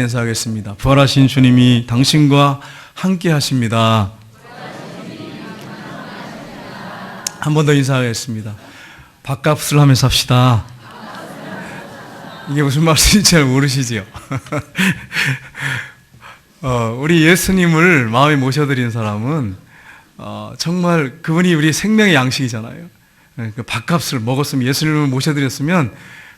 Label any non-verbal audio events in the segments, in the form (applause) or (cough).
인사하겠습니다. 부활하신 주님이 당신과 함께 하십니다. 한 번 더 인사하겠습니다. 밥값을 하며 삽시다. 이게 무슨 말씀인지 잘 모르시지요? (laughs) 어, 우리 예수님을 마음에 모셔드린 사람은 어, 정말 그분이 우리 생명의 양식이잖아요. 예, 그 밥값을 먹었으면 예수님을 모셔드렸으면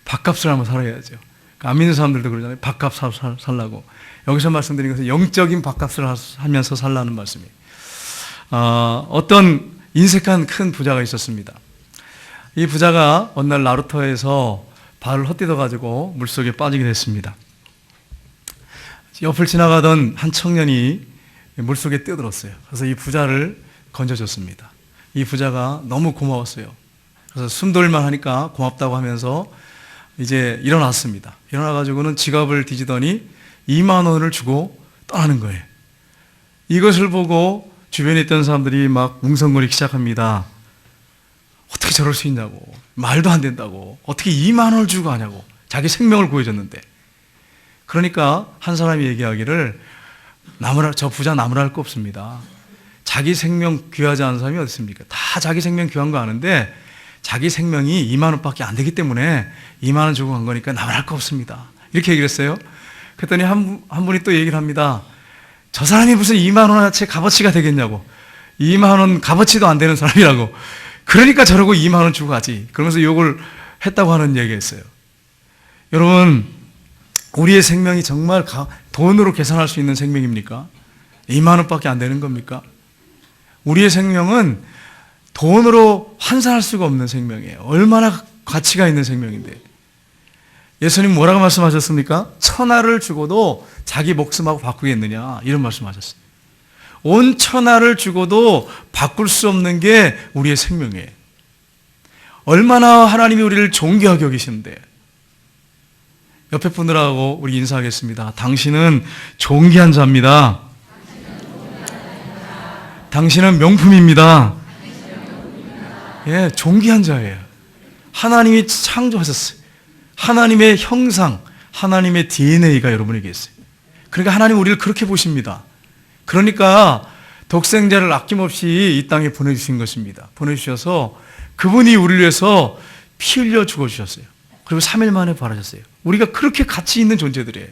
밥값을 한번 살아야죠. 그안 믿는 사람들도 그러잖아요. 밥값 사, 사, 살라고. 여기서 말씀드린 것은 영적인 밥값을 하- 하면서 살라는 말씀이에요. 어, 어떤 인색한 큰 부자가 있었습니다. 이 부자가 어느 날 나루터에서 발을 헛디뎌 가지고 물속에 빠지게 됐습니다. 옆을 지나가던 한 청년이 물속에 뛰어들었어요. 그래서 이 부자를 건져줬습니다. 이 부자가 너무 고마웠어요. 그래서 숨 돌만 하니까 고맙다고 하면서 이제 일어났습니다. 일어나가지고는 지갑을 뒤지더니 2만 원을 주고 떠나는 거예요. 이것을 보고 주변에 있던 사람들이 막 웅성거리기 시작합니다. 어떻게 저럴 수 있냐고. 말도 안 된다고. 어떻게 2만 원을 주고 하냐고. 자기 생명을 구해줬는데. 그러니까 한 사람이 얘기하기를 나무랄, 저 부자 나무랄 할거 없습니다. 자기 생명 귀하지 않은 사람이 어디 있습니까? 다 자기 생명 귀한 거 아는데 자기 생명이 2만 원밖에 안 되기 때문에 2만 원 주고 간 거니까 나무랄 거 없습니다. 이렇게 얘기를 했어요. 그랬더니 한, 분- 한 분이 또 얘기를 합니다. 저 사람이 무슨 2만 원어치 값어치가 되겠냐고. 2만 원 값어치도 안 되는 사람이라고. 그러니까 저러고 2만 원 주고 가지. 그러면서 욕을 했다고 하는 얘기했어요. 여러분, 우리의 생명이 정말 가- 돈으로 계산할 수 있는 생명입니까? 2만 원밖에 안 되는 겁니까? 우리의 생명은 돈으로 환산할 수가 없는 생명이에요. 얼마나 가치가 있는 생명인데. 예수님 뭐라고 말씀하셨습니까? 천하를 주고도 자기 목숨하고 바꾸겠느냐 이런 말씀하셨어요. 온 천하를 주고도 바꿀 수 없는 게 우리의 생명이에요. 얼마나 하나님이 우리를 존귀하게 여기시는데 옆에 분들하고 우리 인사하겠습니다. 당신은 존귀한 자입니다. 당신은 명품입니다. 예, 존귀한 자예요. 하나님이 창조하셨어요. 하나님의 형상, 하나님의 DNA가 여러분에게 있어요. 그러니까 하나님 우리를 그렇게 보십니다. 그러니까 독생자를 아낌없이 이 땅에 보내주신 것입니다. 보내주셔서 그분이 우리를 위해서 피 흘려 죽어주셨어요. 그리고 3일 만에 부활하셨어요. 우리가 그렇게 가치 있는 존재들이에요.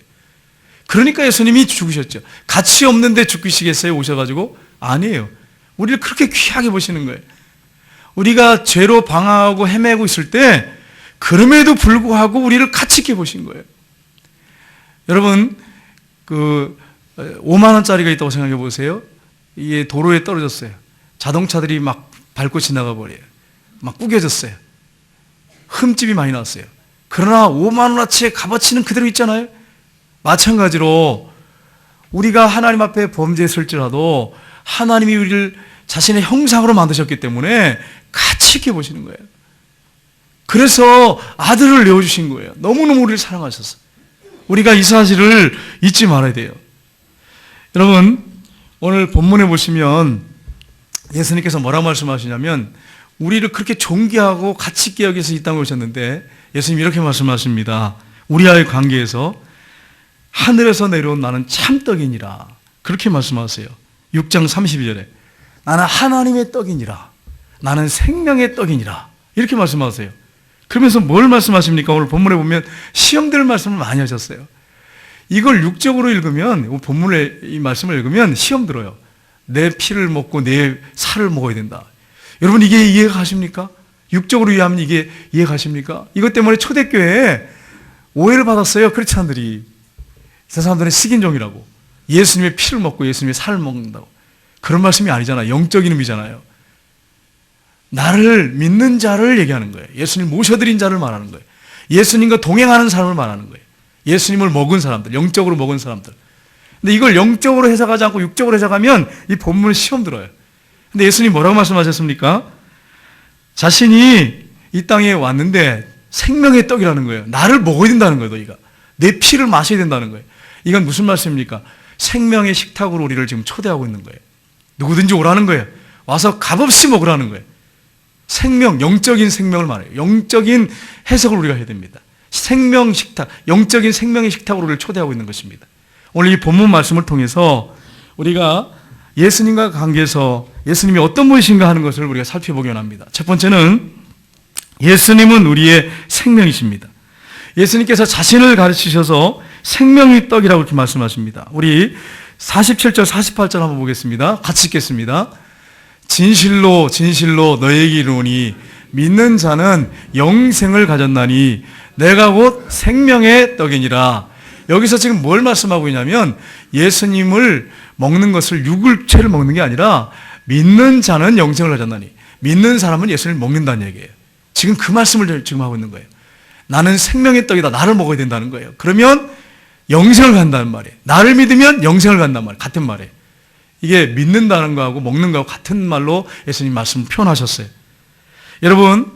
그러니까 예수님이 죽으셨죠. 가치 없는데 죽으시겠어요? 오셔가지고? 아니에요. 우리를 그렇게 귀하게 보시는 거예요. 우리가 죄로 방황하고 헤매고 있을 때 그럼에도 불구하고 우리를 가치 있게 보신 거예요. 여러분 그 5만 원짜리가 있다고 생각해 보세요. 이게 도로에 떨어졌어요. 자동차들이 막 밟고 지나가 버려요. 막 구겨졌어요. 흠집이 많이 났어요. 그러나 5만 원어치의 값어치는 그대로 있잖아요. 마찬가지로 우리가 하나님 앞에 범죄했을지라도 하나님이 우리를 자신의 형상으로 만드셨기 때문에 가치 있게 보시는 거예요. 그래서 아들을 내어주신 거예요. 너무너무 우리를 사랑하셔서. 우리가 이 사실을 잊지 말아야 돼요. 여러분, 오늘 본문에 보시면 예수님께서 뭐라고 말씀하시냐면 우리를 그렇게 존귀하고 가치 있게 여기서 이 땅에 오셨는데 예수님 이렇게 말씀하십니다. 우리와의 관계에서 하늘에서 내려온 나는 참떡이니라. 그렇게 말씀하세요. 6장 32절에 나는 하나님의 떡이니라. 나는 생명의 떡이니라. 이렇게 말씀하세요. 그러면서 뭘 말씀하십니까? 오늘 본문에 보면 시험될 말씀을 많이 하셨어요. 이걸 육적으로 읽으면 본문의 이 말씀을 읽으면 시험 들어요. 내 피를 먹고 내 살을 먹어야 된다. 여러분 이게 이해가 가십니까? 육적으로 이해하면 이게 이해가 가십니까? 이것 때문에 초대교회에 오해를 받았어요. 크리스찬들이. 저 사람들은 식인종이라고. 예수님의 피를 먹고 예수님의 살을 먹는다고. 그런 말씀이 아니잖아. 영적인 의미잖아요. 나를 믿는 자를 얘기하는 거예요. 예수님 모셔드린 자를 말하는 거예요. 예수님과 동행하는 사람을 말하는 거예요. 예수님을 먹은 사람들, 영적으로 먹은 사람들. 근데 이걸 영적으로 해석하지 않고 육적으로 해석하면 이 본문은 시험 들어요. 근데 예수님 뭐라고 말씀하셨습니까? 자신이 이 땅에 왔는데 생명의 떡이라는 거예요. 나를 먹어야 된다는 거예요, 너희가. 내 피를 마셔야 된다는 거예요. 이건 무슨 말씀입니까? 생명의 식탁으로 우리를 지금 초대하고 있는 거예요. 누구든지 오라는 거예요. 와서 값없이 먹으라는 거예요. 생명, 영적인 생명을 말해요. 영적인 해석을 우리가 해야 됩니다. 생명 식탁, 영적인 생명의 식탁으로 우리를 초대하고 있는 것입니다. 오늘 이 본문 말씀을 통해서 우리가 예수님과 관계에서 예수님이 어떤 분이신가 하는 것을 우리가 살펴보기 원합니다. 첫 번째는 예수님은 우리의 생명이십니다. 예수님께서 자신을 가르치셔서 생명의 떡이라고 이렇게 말씀하십니다. 우리 47절, 48절 한번 보겠습니다. 같이 읽겠습니다. 진실로, 진실로 너에게 이르노니 믿는 자는 영생을 가졌나니 내가 곧 생명의 떡이니라. 여기서 지금 뭘 말씀하고 있냐면 예수님을 먹는 것을 육을체를 먹는 게 아니라 믿는 자는 영생을 가졌나니 믿는 사람은 예수님을 먹는다는 얘기예요. 지금 그 말씀을 지금 하고 있는 거예요. 나는 생명의 떡이다. 나를 먹어야 된다는 거예요. 그러면 영생을 간다는 말이에요. 나를 믿으면 영생을 간다는 말이에요. 같은 말이에요. 이게 믿는다는 거하고 먹는 거하고 같은 말로 예수님 말씀 표현하셨어요. 여러분,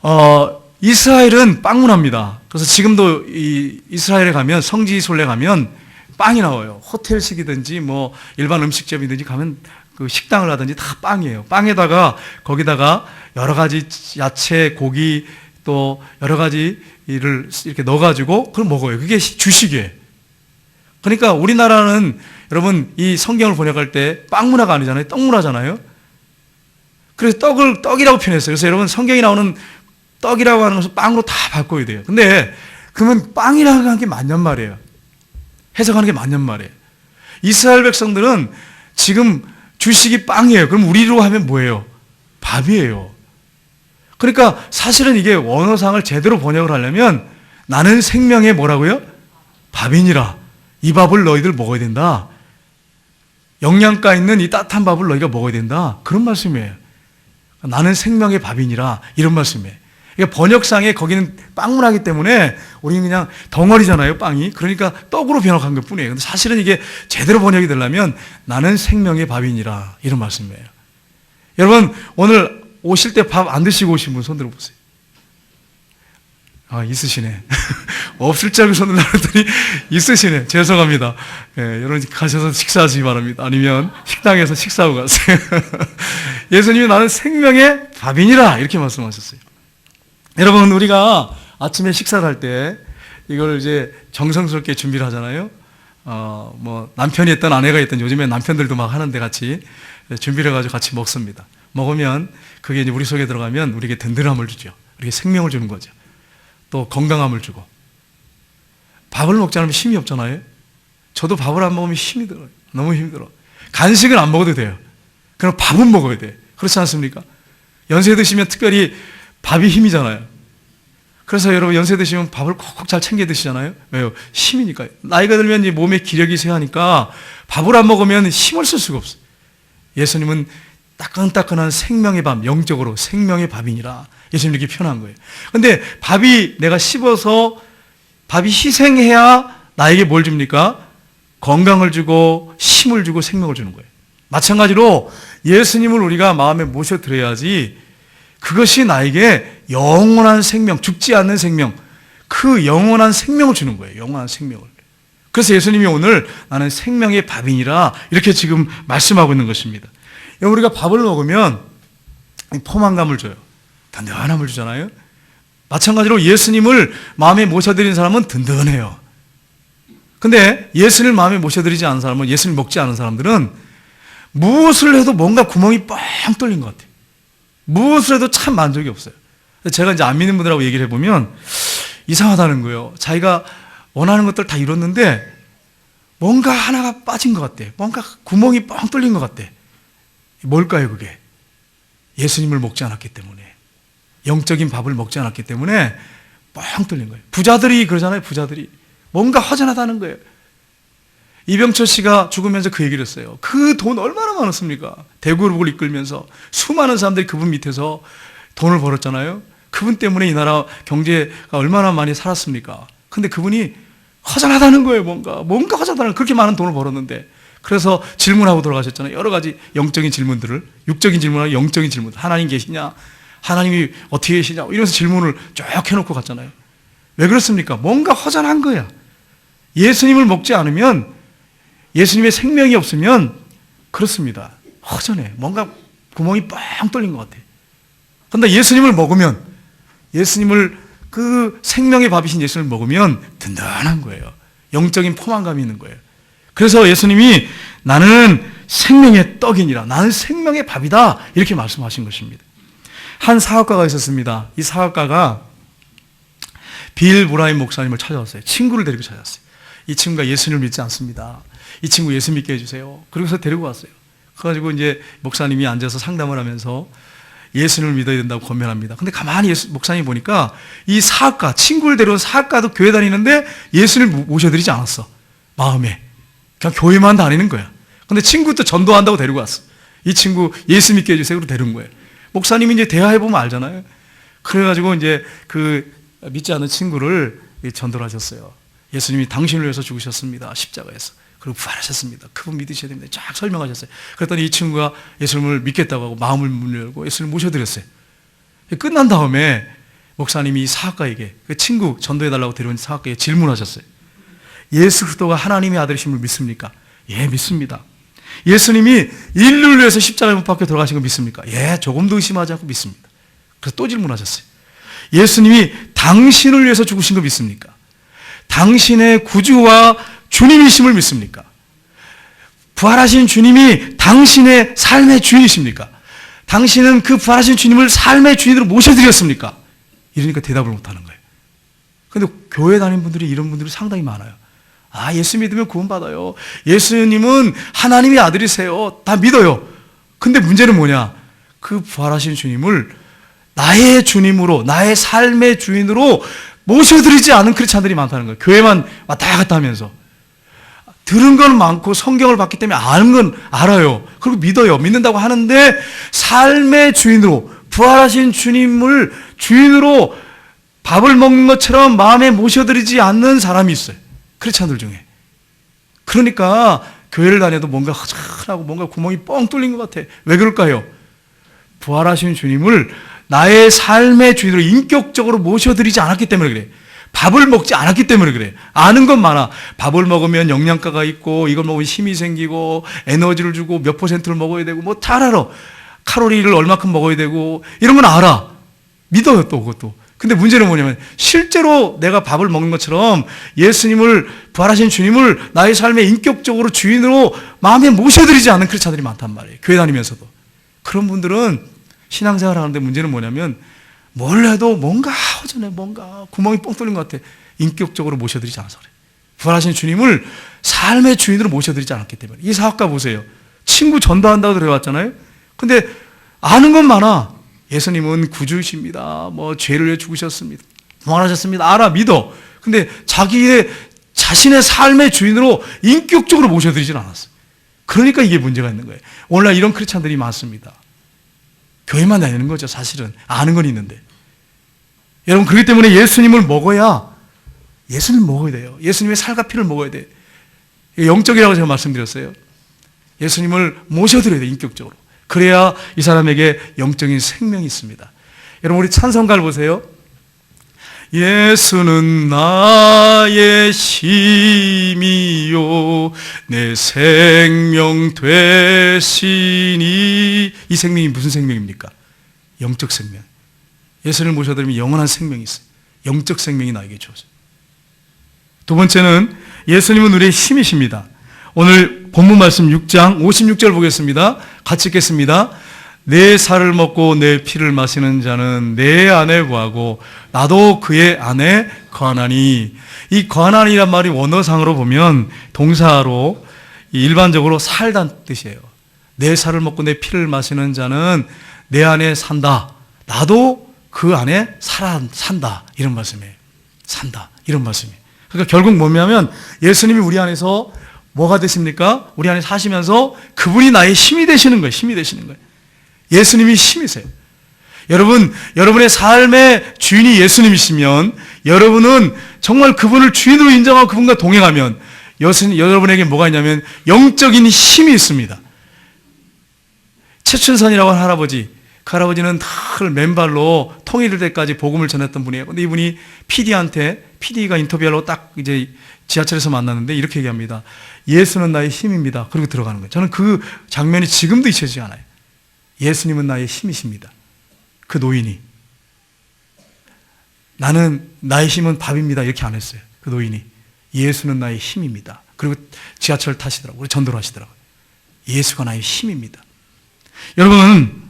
어, 이스라엘은 빵 문화입니다. 그래서 지금도 이 이스라엘에 가면 성지 솔레 가면 빵이 나와요. 호텔식이든지 뭐 일반 음식점이든지 가면 그 식당을 하든지 다 빵이에요. 빵에다가 거기다가 여러 가지 야채, 고기 또 여러 가지 이를 이렇게 넣어가지고 그걸 먹어요. 그게 주식이에요. 그러니까 우리나라는 여러분 이 성경을 번역할 때 빵 문화가 아니잖아요. 떡 문화잖아요. 그래서 떡을 떡이라고 표현했어요. 그래서 여러분 성경이 나오는 떡이라고 하는 것을 빵으로 다 바꿔야 돼요. 근데 그러면 빵이라고 하는 게 맞냔 말이에요. 해석하는 게 맞냔 말이에요. 이스라엘 백성들은 지금 주식이 빵이에요. 그럼 우리로 하면 뭐예요? 밥이에요. 그러니까 사실은 이게 원어상을 제대로 번역을 하려면 나는 생명의 뭐라고요? 밥이니라. 이 밥을 너희들 먹어야 된다. 영양가 있는 이 따뜻한 밥을 너희가 먹어야 된다. 그런 말씀이에요. 나는 생명의 밥이니라. 이런 말씀이에요. 그러니까 번역상에 거기는 빵문화기 때문에 우리는 그냥 덩어리잖아요, 빵이. 그러니까 떡으로 번역한 것 뿐이에요. 근데 사실은 이게 제대로 번역이 되려면 나는 생명의 밥이니라. 이런 말씀이에요. 여러분, 오늘 오실 때 밥 안 드시고 오신 분 손 들어 보세요. 아, 있으시네. (laughs) 없을 줄 알고 손을 들었더니 있으시네. 죄송합니다. 예, 여러분 가셔서 식사하시기 바랍니다. 아니면 식당에서 식사하고 가세요. (laughs) 예수님이 나는 생명의 밥이니라. 이렇게 말씀하셨어요. 여러분, 우리가 아침에 식사를 할 때 이걸 이제 정성스럽게 준비를 하잖아요. 어, 뭐, 남편이 있던 아내가 있던 요즘에 남편들도 막 하는데 같이 준비를 해가지고 같이 먹습니다. 먹으면 그게 이제 우리 속에 들어가면 우리에게 든든함을 주죠. 우리에게 생명을 주는 거죠. 또 건강함을 주고. 밥을 먹지 않으면 힘이 없잖아요. 저도 밥을 안 먹으면 힘이 들어요. 너무 힘들어. 간식은 안 먹어도 돼요. 그럼 밥은 먹어야 돼. 그렇지 않습니까? 연세 드시면 특별히 밥이 힘이잖아요. 그래서 여러분 연세 드시면 밥을 콕콕 잘 챙겨 드시잖아요. 왜요? 힘이니까요. 나이가 들면 이제 몸에 기력이 쇠하니까 밥을 안 먹으면 힘을 쓸 수가 없어요. 예수님은 따끈따끈한 생명의 밥, 영적으로 생명의 밥이니라. 예수님 이렇게 표현한 거예요. 근데 밥이 내가 씹어서 밥이 희생해야 나에게 뭘 줍니까? 건강을 주고 힘을 주고 생명을 주는 거예요. 마찬가지로 예수님을 우리가 마음에 모셔드려야지 그것이 나에게 영원한 생명, 죽지 않는 생명, 그 영원한 생명을 주는 거예요. 영원한 생명을. 그래서 예수님이 오늘 나는 생명의 밥이니라 이렇게 지금 말씀하고 있는 것입니다. 우리가 밥을 먹으면 포만감을 줘요. 든든함을 주잖아요. 마찬가지로 예수님을 마음에 모셔드린 사람은 든든해요. 근데 예수님을 마음에 모셔드리지 않은 사람은 예수님 먹지 않은 사람들은 무엇을 해도 뭔가 구멍이 뻥 뚫린 것 같아요. 무엇을 해도 참 만족이 없어요. 제가 이제 안 믿는 분들하고 얘기를 해보면 이상하다는 거예요. 자기가 원하는 것들 다 이뤘는데 뭔가 하나가 빠진 것 같아. 뭔가 구멍이 뻥 뚫린 것 같아. 뭘까요, 그게? 예수님을 먹지 않았기 때문에. 영적인 밥을 먹지 않았기 때문에 뻥 뚫린 거예요. 부자들이 그러잖아요, 부자들이. 뭔가 허전하다는 거예요. 이병철 씨가 죽으면서 그 얘기를 했어요. 그 돈 얼마나 많았습니까? 대구를 이끌면서 수많은 사람들이 그분 밑에서 돈을 벌었잖아요. 그분 때문에 이 나라 경제가 얼마나 많이 살았습니까? 근데 그분이 허전하다는 거예요, 뭔가. 뭔가 허전하다는 그렇게 많은 돈을 벌었는데. 그래서 질문하고 돌아가셨잖아요. 여러 가지 영적인 질문들을. 육적인 질문하고 영적인 질문. 하나님 계시냐? 하나님이 어떻게 계시냐? 이러면서 질문을 쭉 해놓고 갔잖아요. 왜 그렇습니까? 뭔가 허전한 거야. 예수님을 먹지 않으면 예수님의 생명이 없으면 그렇습니다. 허전해. 뭔가 구멍이 뻥 뚫린 것 같아. 그런데 예수님을 먹으면 예수님을 그 생명의 밥이신 예수님을 먹으면 든든한 거예요. 영적인 포만감이 있는 거예요. 그래서 예수님이 나는 생명의 떡이니라. 나는 생명의 밥이다. 이렇게 말씀하신 것입니다. 한 사학가가 있었습니다. 이 사학가가 빌 브라인 목사님을 찾아왔어요. 친구를 데리고 찾아왔어요. 이 친구가 예수님을 믿지 않습니다. 이 친구 예수 믿게 해주세요. 그래서 데리고 왔어요. 그래가지고 이제 목사님이 앉아서 상담을 하면서 예수님을 믿어야 된다고 권면합니다. 근데 가만히 예수, 목사님 보니까 이 사학가, 친구를 데려온 사학가도 교회 다니는데 예수님을 모셔드리지 않았어. 마음에. 그냥 교회만 다니는 거야. 근데 친구도 전도한다고 데리고 왔어. 이 친구 예수 믿게 해주세요. 그리고 데려온 거예요. 목사님이 이제 대화해보면 알잖아요. 그래가지고 이제 그 믿지 않는 친구를 전도를 하셨어요. 예수님이 당신을 위해서 죽으셨습니다. 십자가에서. 그리고 부활하셨습니다. 그분 믿으셔야 됩니다. 쫙 설명하셨어요. 그랬더니 이 친구가 예수님을 믿겠다고 하고 마음을 문을 열고 예수님을 모셔드렸어요. 끝난 다음에 목사님이 이 사학가에게 그 친구 전도해달라고 데려온 사학가에게 질문하셨어요. 예수 그리스도가 하나님의 아들이심을 믿습니까? 예, 믿습니다. 예수님이 인류를 위해서 십자가에 못 박혀 돌아가신 거 믿습니까? 예, 조금도 의심하지 않고 믿습니다. 그래서 또 질문하셨어요. 예수님이 당신을 위해서 죽으신 거 믿습니까? 당신의 구주와 주님이심을 믿습니까? 부활하신 주님이 당신의 삶의 주인이십니까? 당신은 그 부활하신 주님을 삶의 주인으로 모셔드렸습니까? 이러니까 대답을 못하는 거예요. 근데 교회 다니는 분들이 이런 분들이 상당히 많아요. 아, 예수 믿으면 구원받아요. 예수님은 하나님의 아들이세요. 다 믿어요. 근데 문제는 뭐냐? 그 부활하신 주님을 나의 주님으로, 나의 삶의 주인으로 모셔드리지 않은 크리스찬들이 많다는 거예요. 교회만 왔다 갔다 하면서. 들은 건 많고 성경을 봤기 때문에 아는 건 알아요. 그리고 믿어요. 믿는다고 하는데 삶의 주인으로, 부활하신 주님을 주인으로 밥을 먹는 것처럼 마음에 모셔드리지 않는 사람이 있어요. 크리스찬들 중에. 그러니까 교회를 다녀도 뭔가 허전하고 뭔가 구멍이 뻥 뚫린 것 같아. 왜 그럴까요? 부활하신 주님을 나의 삶의 주인으로 인격적으로 모셔드리지 않았기 때문에 그래. 밥을 먹지 않았기 때문에 그래. 아는 건 많아. 밥을 먹으면 영양가가 있고, 이걸 먹으면 힘이 생기고, 에너지를 주고, 몇 퍼센트를 먹어야 되고, 뭐다 알아. 칼로리를 얼마큼 먹어야 되고, 이런 건 알아. 믿어요, 또 그것도. 근데 문제는 뭐냐면, 실제로 내가 밥을 먹는 것처럼 예수님을, 부활하신 주님을 나의 삶에 인격적으로 주인으로 마음에 모셔드리지 않는 크리스찬들이 많단 말이에요. 교회 다니면서도. 그런 분들은 신앙생활 하는데 문제는 뭐냐면, 뭘 해도 뭔가 허전해, 뭔가 구멍이 뻥 뚫린 것 같아. 인격적으로 모셔드리지 않아서 그래. 부활하신 주님을 삶의 주인으로 모셔드리지 않았기 때문에. 이 사학가 보세요. 친구 전도한다고 들어왔잖아요. 근데 아는 건 많아. 예수님은 구주이십니다. 뭐 죄를 위해 죽으셨습니다. 부활하셨습니다. 알아, 믿어. 근데 자기의 자신의 삶의 주인으로 인격적으로 모셔드리질 않았어요. 그러니까 이게 문제가 있는 거예요. 오늘날 이런 크리스찬들이 많습니다. 교회만 다니는 거죠, 사실은. 아는 건 있는데. 여러분, 그렇기 때문에 예수님을 먹어야, 예수님 먹어야 돼요. 예수님의 살과 피를 먹어야 돼. 영적이라고 제가 말씀드렸어요. 예수님을 모셔드려야 돼, 인격적으로. 그래야 이 사람에게 영적인 생명이 있습니다. 여러분, 우리 찬성가를 보세요. 예수는 나의 힘이요 내 생명 되시니 이 생명이 무슨 생명입니까? 영적 생명. 예수를 모셔드리면 영원한 생명이 있어요. 영적 생명이 나에게 주어져요. 두 번째는 예수님은 우리의 힘이십니다. 오늘 본문 말씀 6장 56절 보겠습니다. 같이 읽겠습니다. 내 살을 먹고 내 피를 마시는 자는 내 안에 거하고 나도 그의 안에 거하나니 이 거하나니란 말이 원어상으로 보면 동사로 일반적으로 살단 뜻이에요. 내 살을 먹고 내 피를 마시는 자는 내 안에 산다. 나도 그 안에 살아 산다. 이런 말씀이에요. 산다. 이런 말씀이에요. 그러니까 결국 뭐냐면 예수님이 우리 안에서 뭐가 되십니까? 우리 안에 사시면서 그분이 나의 힘이 되시는 거예요. 힘이 되시는 거예요. 예수님이 힘이세요. 여러분, 여러분의 삶의 주인이 예수님이시면 여러분은 정말 그분을 주인으로 인정하고 그분과 동행하면 여러분에게 뭐가 있냐면 영적인 힘이 있습니다. 최춘선이라고 하는 할아버지, 그 할아버지는 늘 맨발로 통일될 때까지 복음을 전했던 분이에요. 근데 이분이 PD한테, PD가 인터뷰하러 딱 이제 지하철에서 만났는데 이렇게 얘기합니다. 예수는 나의 힘입니다. 그리고 들어가는 거예요. 저는 그 장면이 지금도 잊혀지지 않아요. 예수님은 나의 힘이십니다. 그 노인이. 나는 나의 힘은 밥입니다. 이렇게 안 했어요. 그 노인이. 예수는 나의 힘입니다. 그리고 지하철 타시더라고요. 전도를 하시더라고요. 예수가 나의 힘입니다. 여러분,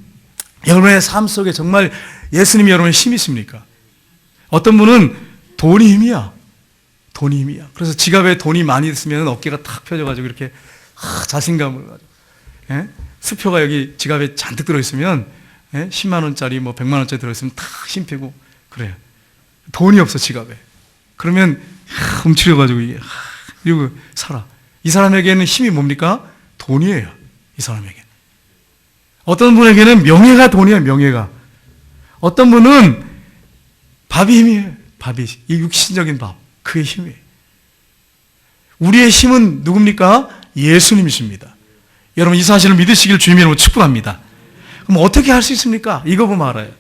여러분의 삶 속에 정말 예수님이 여러분의 힘이 있습니까? 어떤 분은 돈이 힘이야. 돈이 힘이야. 그래서 지갑에 돈이 많이 있으면 어깨가 탁 펴져가지고 이렇게 아, 자신감을 가지고. 예? 수표가 여기 지갑에 잔뜩 들어있으면 예? 10만원짜리 뭐 100만원짜리 들어있으면 탁 힘 빼고 그래요. 돈이 없어, 지갑에. 그러면 하, 움츠려가지고 이게 하, 이러고 살아. 이 사람에게는 힘이 뭡니까? 돈이에요. 이 사람에게. 어떤 분에게는 명예가 돈이에요, 명예가. 어떤 분은 밥이 힘이에요. 밥이 이 육신적인 밥. 그게 힘이에요. 우리의 힘은 누굽니까? 예수님이십니다. 여러분 이 사실을 믿으시길 주님으로 축복합니다. 그럼 어떻게 할 수 있습니까? 이거 보면 알아요.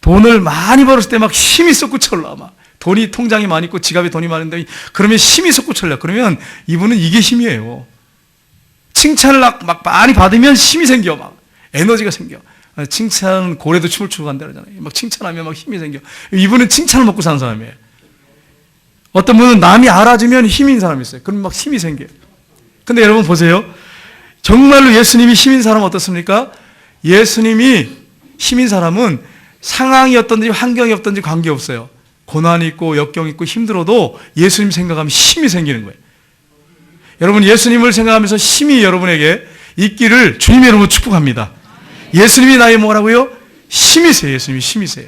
돈을 많이 벌었을 때 막 힘이 솟구쳐올라 막 돈이 통장에 많이 있고 지갑에 돈이 많은데 그러면 힘이 솟구쳐올라 그러면 이분은 이게 힘이에요. 칭찬을 막, 막 많이 받으면 힘이 생겨 막 에너지가 생겨. 칭찬 고래도 춤을 추고 간다 그러잖아요. 막 칭찬하면 막 힘이 생겨. 이분은 칭찬을 먹고 사는 사람이에요. 어떤 분은 남이 알아주면 힘인 사람이 있어요. 그럼 막 힘이 생겨요. 근데 여러분 보세요. 정말로 예수님이 힘인 사람은 어떻습니까? 예수님이 힘인 사람은 상황이 어떤지 환경이 어떤지 관계없어요. 고난이 있고 역경이 있고 힘들어도 예수님 생각하면 힘이 생기는 거예요. 여러분 예수님을 생각하면서 힘이 여러분에게 있기를 주님의 이름으로 축복합니다. 예수님이 나의 뭐라고요? 힘이세요. 예수님이 힘이세요.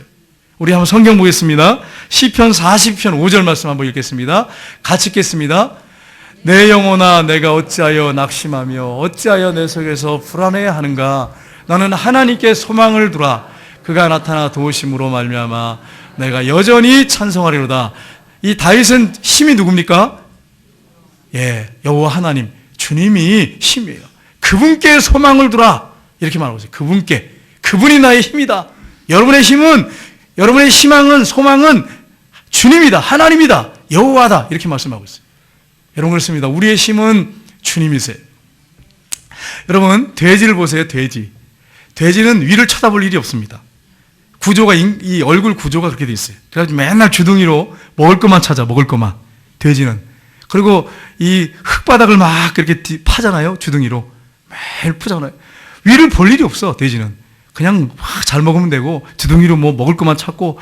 우리 한번 성경 보겠습니다. 시편 40편 5절 말씀 한번 읽겠습니다. 같이 읽겠습니다. 내 영혼아 내가 어찌하여 낙심하며 어찌하여 내 속에서 불안해 하는가 나는 하나님께 소망을 두라 그가 나타나 도우심으로 말미암아 내가 여전히 찬송하리로다 이 다윗은 힘이 누굽니까? 예, 여호와 하나님 주님이 힘이에요. 그분께 소망을 두라 이렇게 말하고 있어요. 그분께 그분이 나의 힘이다. 여러분의 힘은 여러분의 희망은 소망은 주님이다. 하나님이다. 여호와다. 이렇게 말씀하고 있어요. 여러분 그렇습니다. 우리의 힘은 주님이세요. 여러분 돼지를 보세요. 돼지. 돼지는 위를 쳐다볼 일이 없습니다. 구조가 이 얼굴 구조가 그렇게 돼 있어요. 그래가지고 맨날 주둥이로 먹을 것만 찾아 먹을 것만 돼지는 그리고 이 흙바닥을 막 그렇게 파잖아요. 주둥이로 매일 푸잖아요. 위를 볼 일이 없어 돼지는 그냥 잘 먹으면 되고 주둥이로 뭐 먹을 것만 찾고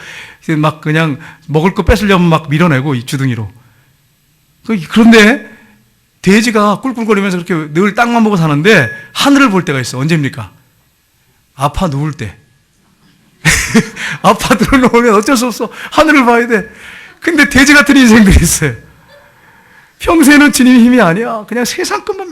막 그냥 먹을 거 뺏으려면 막 밀어내고 이 주둥이로 그런데 돼지가 꿀꿀거리면서 그렇게 늘 땅만 보고 사는데 하늘을 볼 때가 있어 언제입니까? 아파 누울 때 아파 들어놓으면 어쩔 수 없어 하늘을 봐야 돼 근데 돼지 같은 인생들이 있어요 평소에는 주님 힘이 아니야 그냥 세상 것만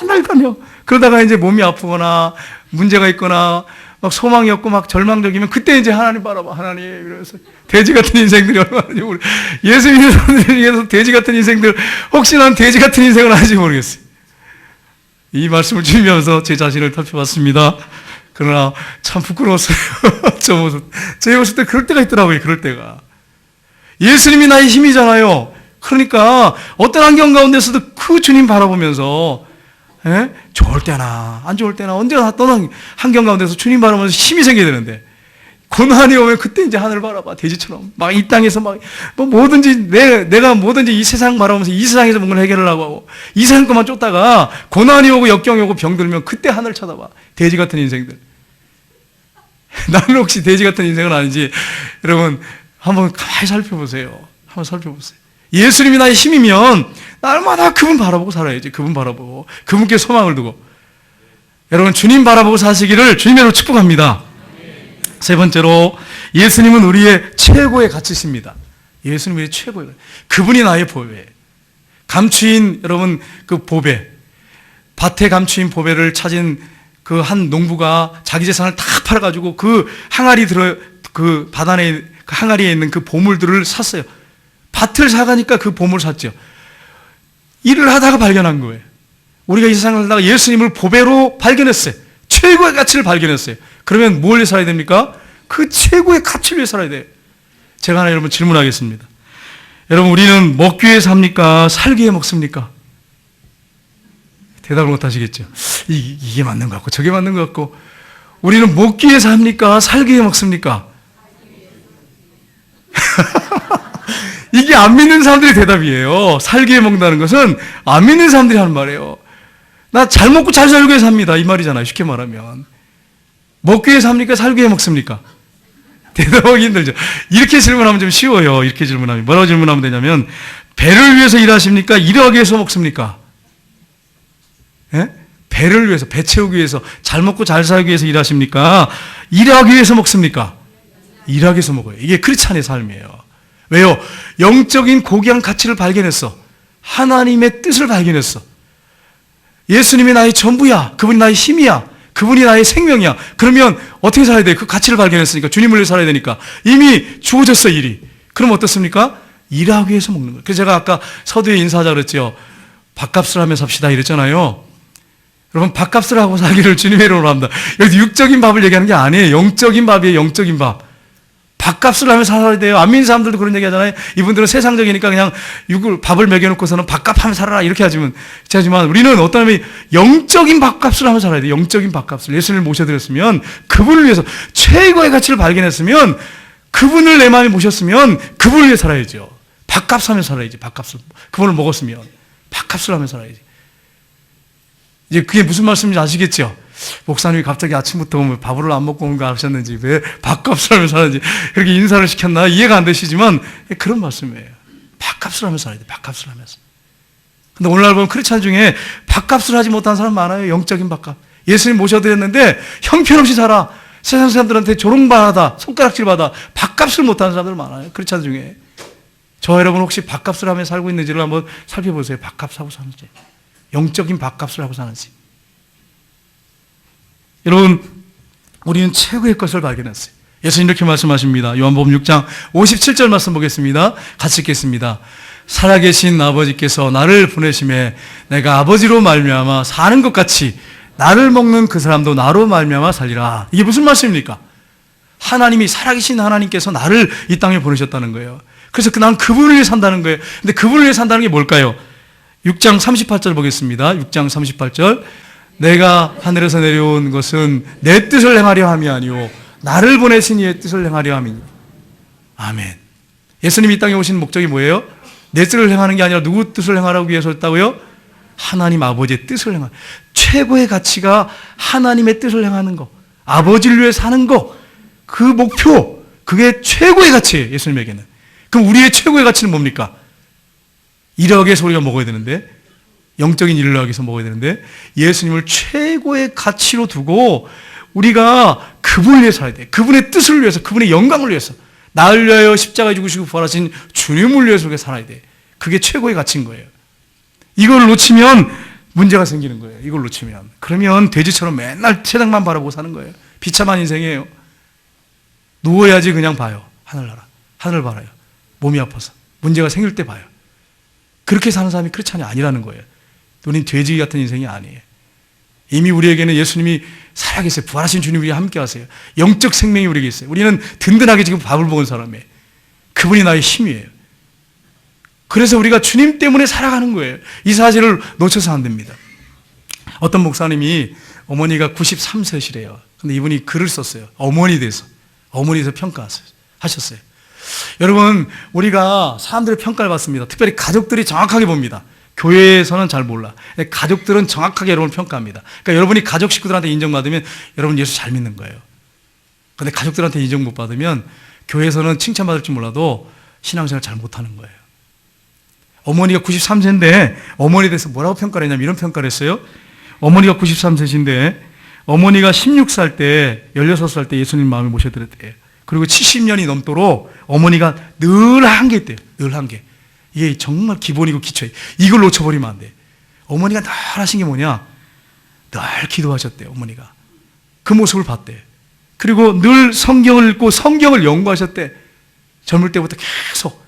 맨날 다녀 그러다가 이제 몸이 아프거나 문제가 있거나 막 소망이 없고 막 절망적이면 그때 이제 하나님 바라봐 하나님 이러면서 돼지 같은 인생들이 얼마나 우리 예수 믿는 사람들 중에서 돼지 같은 인생들 혹시 난 돼지 같은 인생을 하는지 모르겠어요. 이 말씀을 주면서 제 자신을 살펴봤습니다. 그러나 참 부끄러웠어요. (laughs) 저 모습 제 모습 때 그럴 때가 있더라고요. 그럴 때가 예수님이 나의 힘이잖아요. 그러니까 어떤 환경 가운데서도 그 주님 바라보면서 예? 좋을 때나 안 좋을 때나 언제나 떠난 환경 가운데서 주님 바라보면서 힘이 생겨야 되는데 고난이 오면 그때 이제 하늘 바라봐. 돼지처럼. 막 이 땅에서 막 뭐 뭐든지 내, 내가 뭐든지 이 세상 바라보면서 이 세상에서 뭔가 해결하려고 하고 이 세상 것만 쫓다가 고난이 오고 역경이 오고 병들면 그때 하늘 쳐다봐. 돼지 같은 인생들. (laughs) 나는 혹시 돼지 같은 인생은 아닌지? 여러분 한번 가만히 살펴보세요. 한번 살펴보세요 예수님이 나의 힘이면 날마다 그분 바라보고 살아야지. 그분 바라보고. 그분께 소망을 두고. 여러분, 주님 바라보고 사시기를 주님으로 축복합니다. 세 번째로, 예수님은 우리의 최고의 가치십니다. 예수님이 우리의 최고의 그분이 나의 보배. 감추인, 여러분, 그 보배. 밭에 감추인 보배를 찾은 그 한 농부가 자기 재산을 다 팔아가지고 그 항아리 들어, 그 바단에, 그 항아리에 있는 그 보물들을 샀어요. 밭을 사가니까 그 보물 샀죠. 일을 하다가 발견한 거예요. 우리가 이 세상을 살다가 예수님을 보배로 발견했어요. 최고의 가치를 발견했어요. 그러면 뭘 살아야 됩니까? 그 최고의 가치를 위해 살아야 돼요. 제가 하나 여러분 질문하겠습니다. 여러분, 우리는 먹기 위해 삽니까? 살기 위해 먹습니까? 대답을 못 하시겠죠. 이, 이게 맞는 것 같고, 저게 맞는 것 같고. 우리는 먹기 위해 삽니까? 살기 위해 먹습니까? 이게 안 믿는 사람들의 대답이에요. 위해 먹는다는 것은 안 믿는 사람들이 하는 말이에요. 나 잘 먹고 잘 살기 위해 삽니다. 이 말이잖아요. 쉽게 말하면. 먹기 위해 삽니까? 살기 위해 먹습니까? (laughs) 대답하기 힘들죠. 이렇게 질문하면 좀 쉬워요. 이렇게 질문하면. 뭐라고 질문하면 되냐면, 배를 위해서 일하십니까? 일하기 위해서 먹습니까? 예? 배를 위해서, 배 채우기 위해서, 잘 먹고 잘 살기 위해서 일하십니까? 일하기 위해서 먹습니까? 일하기 위해서 먹어요. 이게 크리스찬의 삶이에요. 왜요? 영적인 고귀한 가치를 발견했어. 하나님의 뜻을 발견했어. 예수님이 나의 전부야. 그분이 나의 힘이야. 그분이 나의 생명이야. 그러면 어떻게 살아야 돼? 그 가치를 발견했으니까 주님을 위해 살아야 되니까 이미 주어졌어 일이. 그럼 어떻습니까? 일하기 위해서 먹는 거예요. 그래서 제가 아까 서두에 인사하자 그랬죠. 밥값을 하며 삽시다 이랬잖아요. 여러분 밥값을 하고 살기를 주님의 이름으로 합니다. 여기 육적인 밥을 얘기하는 게 아니에요. 영적인 밥이에요. 영적인 밥. 밥값을 하며 살아야 돼요. 안 믿는 사람들도 그런 얘기 하잖아요. 이분들은 세상적이니까 그냥 육을, 밥을 먹여놓고서는 밥값 하며 살아라. 이렇게 하지만, 하지만 우리는 어떤 의미, 영적인 밥값을 하며 살아야 돼요. 영적인 밥값을. 예수님을 모셔드렸으면, 그분을 위해서 최고의 가치를 발견했으면, 그분을 내 마음에 모셨으면, 그분을 위해 살아야죠. 밥값 하며 살아야지. 밥값을. 그분을 먹었으면. 밥값을 하며 살아야지. 이제 그게 무슨 말씀인지 아시겠죠? 목사님이 갑자기 아침부터 뭐 밥을 안 먹고 온 거 아셨는지, 왜 밥값을 하면서 사는지, 그렇게 인사를 시켰나 이해가 안 되시지만, 그런 말씀이에요. 밥값을 하면서 살아야 돼, 밥값을 하면서. 근데 오늘날 보면 크리스찬 중에 밥값을 하지 못한 사람 많아요. 영적인 밥값. 예수님 모셔드렸는데, 형편없이 살아. 세상 사람들한테 조롱받아, 손가락질 받아, 밥값을 못하는 사람들 많아요. 크리스찬 중에. 저 여러분 혹시 밥값을 하며 살고 있는지를 한번 살펴보세요. 밥값 하고 사는지. 영적인 밥값을 하고 사는지. 여러분, 우리는 최고의 것을 발견했어요. 예수님 이렇게 말씀하십니다. 요한복음 6장 57절 말씀 보겠습니다. 같이 읽겠습니다. 살아계신 아버지께서 나를 보내심에 내가 아버지로 말미암아 사는 것 같이 나를 먹는 그 사람도 나로 말미암아 살리라. 이게 무슨 말씀입니까? 하나님이 살아계신 하나님께서 나를 이 땅에 보내셨다는 거예요. 그래서 그난 그분을 위해 산다는 거예요. 근데 그분을 위해 산다는 게 뭘까요? 6장 38절 보겠습니다. 6장 38절. 내가 하늘에서 내려온 것은 내 뜻을 행하려 함이 아니요 나를 보내신 이의 뜻을 행하려 함이니. 아멘. 예수님이 이 땅에 오신 목적이 뭐예요? 내 뜻을 행하는 게 아니라 누구 뜻을 행하라고 위해서 했다고요? 하나님 아버지의 뜻을 행하는 최고의 가치가 하나님의 뜻을 행하는 거. 아버지를 위해 사는 거. 그 목표. 그게 최고의 가치예요. 예수님에게는. 그럼 우리의 최고의 가치는 뭡니까? 위해서 우리가 먹어야 되는데 영적인 일을 하기 위해서 먹어야 되는데 예수님을 최고의 가치로 두고 우리가 그분을 위해 살아야 돼. 그분의 뜻을 위해서, 그분의 영광을 위해서 나를 위하여 십자가에 죽으시고 부활하신 주님을 위해서 살아야 돼. 그게 최고의 가치인 거예요. 이걸 놓치면 문제가 생기는 거예요. 이걸 놓치면. 그러면 돼지처럼 맨날 세상만 바라보고 사는 거예요. 비참한 인생이에요. 누워야지 그냥 봐요. 하늘나라. 하늘 바라요. 몸이 아파서. 문제가 생길 때 봐요. 그렇게 사는 사람이 크리스찬이 아니라는 거예요. 우리는 돼지 같은 인생이 아니에요. 이미 우리에게는 예수님이 살아계세요. 부활하신 주님이 우리와 함께 하세요. 영적 생명이 우리에게 있어요. 우리는 든든하게 지금 밥을 먹은 사람이에요. 그분이 나의 힘이에요. 그래서 우리가 주님 때문에 살아가는 거예요. 이 사실을 놓쳐서 안 됩니다. 어떤 목사님이 어머니가 93세시래요. 근데 이분이 글을 썼어요. 어머니 돼서. 어머니 돼서 평가하셨어요. 여러분, 우리가 사람들의 평가를 받습니다. 특별히 가족들이 정확하게 봅니다. 교회에서는 잘 몰라. 가족들은 정확하게 여러분을 평가합니다. 그러니까 여러분이 가족 식구들한테 인정받으면 여러분 예수 잘 믿는 거예요. 근데 가족들한테 인정 못 받으면 교회에서는 칭찬받을지 몰라도 신앙생활 잘 못하는 거예요. 어머니가 93세인데 어머니에 대해서 뭐라고 평가를 했냐면 이런 평가를 했어요. 어머니가 93세신데 어머니가 16살 때, 16살 때 예수님 마음에 모셔드렸대요. 그리고 70년이 넘도록 어머니가 늘 한 게 있대요. 늘 한 게. 이게 정말 기본이고 기초예요. 이걸 놓쳐버리면 안 돼. 어머니가 늘 하신 게 뭐냐? 늘 기도하셨대요, 어머니가. 그 모습을 봤대. 그리고 늘 성경을 읽고 성경을 연구하셨대. 젊을 때부터 계속.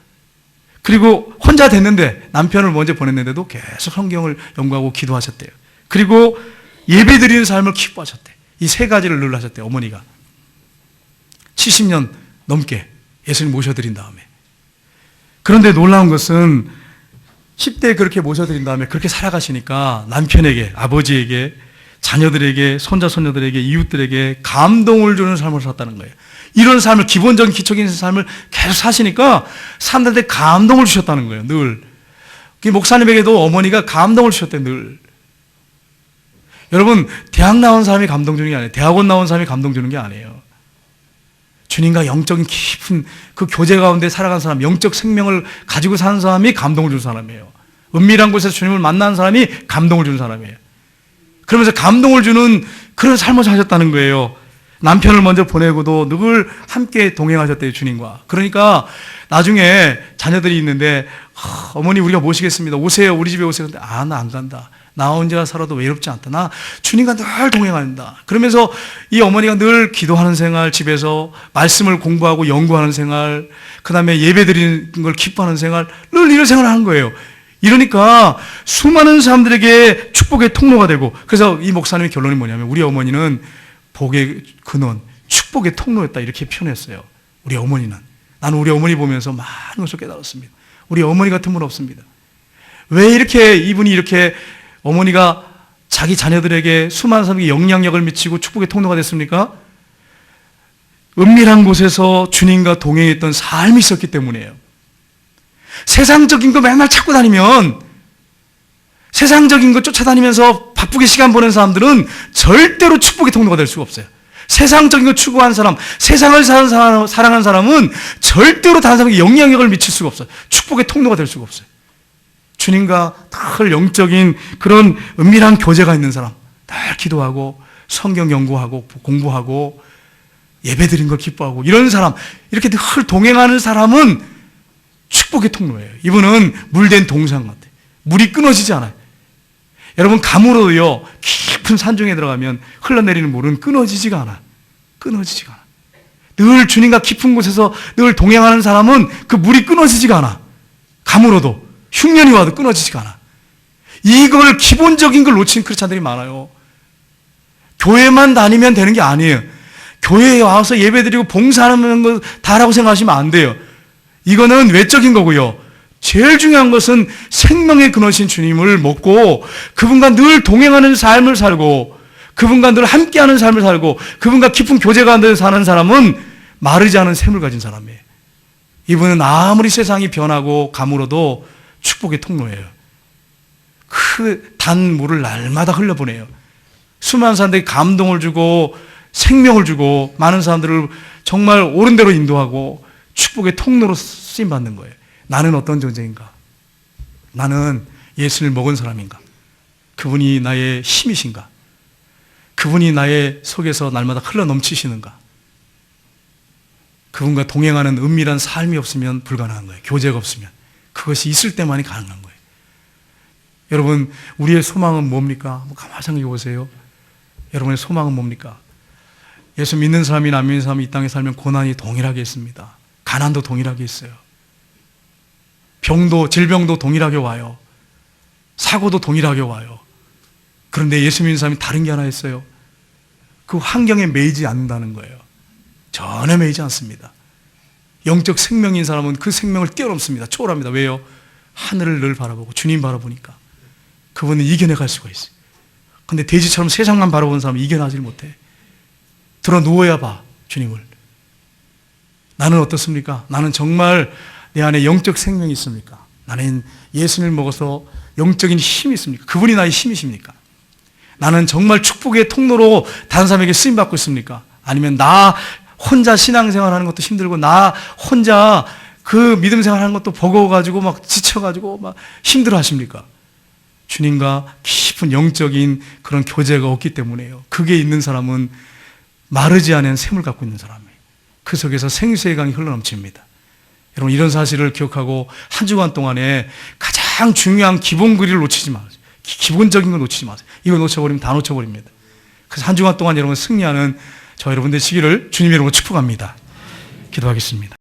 그리고 혼자 됐는데 남편을 먼저 보냈는데도 계속 성경을 연구하고 기도하셨대요. 그리고 예배 드리는 삶을 기뻐하셨대. 이 세 가지를 늘 하셨대, 어머니가. 70년 넘게 예수님 모셔드린 다음에. 그런데 놀라운 것은 10대에 그렇게 모셔드린 다음에 그렇게 살아가시니까 남편에게, 아버지에게, 자녀들에게, 손자, 손녀들에게, 이웃들에게 감동을 주는 삶을 살았다는 거예요. 이런 삶을 기본적인 기초적인 삶을 계속 사시니까 사람들한테 감동을 주셨다는 거예요. 늘. 그 목사님에게도 어머니가 감동을 주셨대요. 늘. 여러분 대학 나온 사람이 감동 주는 게 아니에요. 대학원 나온 사람이 감동 주는 게 아니에요. 주님과 영적인 깊은 그 교제 가운데 살아간 사람, 영적 생명을 가지고 사는 사람이 감동을 주는 사람이에요. 은밀한 곳에서 주님을 만난 사람이 감동을 주는 사람이에요. 그러면서 감동을 주는 그런 삶을 사셨다는 거예요. 남편을 먼저 보내고도 늘 함께 동행하셨대요, 주님과. 그러니까 나중에 자녀들이 있는데, 하, 어머니 우리가 모시겠습니다. 오세요, 우리 집에 오세요. 근데 아, 나 안 간다. 나 혼자 살아도 외롭지 않다. 나 주님과 늘 동행한다. 그러면서 이 어머니가 늘 기도하는 생활, 집에서 말씀을 공부하고 연구하는 생활, 그 다음에 예배 드리는 걸 기뻐하는 생활, 늘 이런 생활을 하는 거예요. 이러니까 수많은 사람들에게 축복의 통로가 되고, 그래서 이 목사님의 결론이 뭐냐면, 우리 어머니는 복의 근원, 축복의 통로였다. 이렇게 표현했어요. 우리 어머니는. 나는 우리 어머니 보면서 많은 것을 깨달았습니다. 우리 어머니 같은 분 없습니다. 왜 이렇게 이분이 이렇게 어머니가 자기 자녀들에게 수많은 사람에게 영향력을 미치고 축복의 통로가 됐습니까? 은밀한 곳에서 주님과 동행했던 삶이 있었기 때문이에요. 세상적인 거 맨날 찾고 다니면 세상적인 거 쫓아다니면서 바쁘게 시간 보낸 사람들은 절대로 축복의 통로가 될 수가 없어요. 세상적인 거 추구한 사람, 세상을 사는 사람, 사랑한 사람은 절대로 다른 사람에게 영향력을 미칠 수가 없어요. 축복의 통로가 될 수가 없어요. 주님과 늘 영적인 그런 은밀한 교제가 있는 사람, 늘 기도하고 성경 연구하고 공부하고 예배 드린 걸 기뻐하고 이런 사람, 이렇게 늘 동행하는 사람은 축복의 통로예요. 이분은 물된 동상 같아요. 물이 끊어지지 않아요. 여러분, 감으로요, 깊은 산중에 들어가면 흘러내리는 물은 끊어지지가 않아. 끊어지지가 않아. 늘 주님과 깊은 곳에서 늘 동행하는 사람은 그 물이 끊어지지가 않아. 감으로도. 흉년이 와도 끊어지지가 않아. 이걸 기본적인 걸 놓친 크리스찬들이 많아요. 교회만 다니면 되는 게 아니에요. 교회에 와서 예배드리고 봉사하는 거 다라고 생각하시면 안 돼요. 이거는 외적인 거고요. 제일 중요한 것은 생명의 근원신 주님을 먹고 그분과 늘 동행하는 삶을 살고 그분과 늘 함께하는 삶을 살고 그분과 깊은 교제 가운데 사는 사람은 마르지 않은 샘을 가진 사람이에요. 이분은 아무리 세상이 변하고 감으로도 축복의 통로예요. 그 단 물을 날마다 흘려보내요. 수많은 사람들이 감동을 주고 생명을 주고 많은 사람들을 정말 옳은 대로 인도하고 축복의 통로로 쓰임 받는 거예요. 나는 어떤 존재인가? 나는 예수를 먹은 사람인가? 그분이 나의 힘이신가? 그분이 나의 속에서 날마다 흘러 넘치시는가? 그분과 동행하는 은밀한 삶이 없으면 불가능한 거예요. 교제가 없으면. 그것이 있을 때만이 가능한 거예요. 여러분, 우리의 소망은 뭡니까? 가만히 생각해 보세요. 여러분의 소망은 뭡니까? 예수 믿는 사람이나 안 믿는 사람이 이 땅에 살면 고난이 동일하게 있습니다. 가난도 동일하게 있어요. 병도, 질병도 동일하게 와요. 사고도 동일하게 와요. 그런데 예수 믿는 사람이 다른 게 하나 있어요. 그 환경에 매이지 않는다는 거예요. 전혀 매이지 않습니다. 영적 생명인 사람은 그 생명을 뛰어넘습니다. 초월합니다. 왜요? 하늘을 늘 바라보고 주님 바라보니까. 그분은 이겨내갈 수가 있어요. 근데 돼지처럼 세상만 바라보는 사람은 이겨나질 못해. 들어 누워야 봐, 주님을. 나는 어떻습니까? 나는 정말 내 안에 영적 생명이 있습니까? 나는 예수님을 먹어서 영적인 힘이 있습니까? 그분이 나의 힘이십니까? 나는 정말 축복의 통로로 다른 사람에게 쓰임받고 있습니까? 아니면 나 혼자 신앙생활 하는 것도 힘들고, 나 혼자 그 믿음 생활 하는 것도 버거워가지고 막 지쳐가지고 막 힘들어 하십니까? 주님과 깊은 영적인 그런 교제가 없기 때문에요. 그게 있는 사람은 마르지 않은 샘을 갖고 있는 사람이에요. 그 속에서 생수의 강이 흘러넘칩니다. 여러분 이런 사실을 기억하고 한 주간 동안에 가장 중요한 기본 글을 놓치지 마세요. 기본적인 걸 놓치지 마세요. 이거 놓쳐버리면 다 놓쳐버립니다. 그래서 한 주간 동안 여러분 승리하는 저 여러분 되시기를 주님의 이름으로 축복합니다. 기도하겠습니다.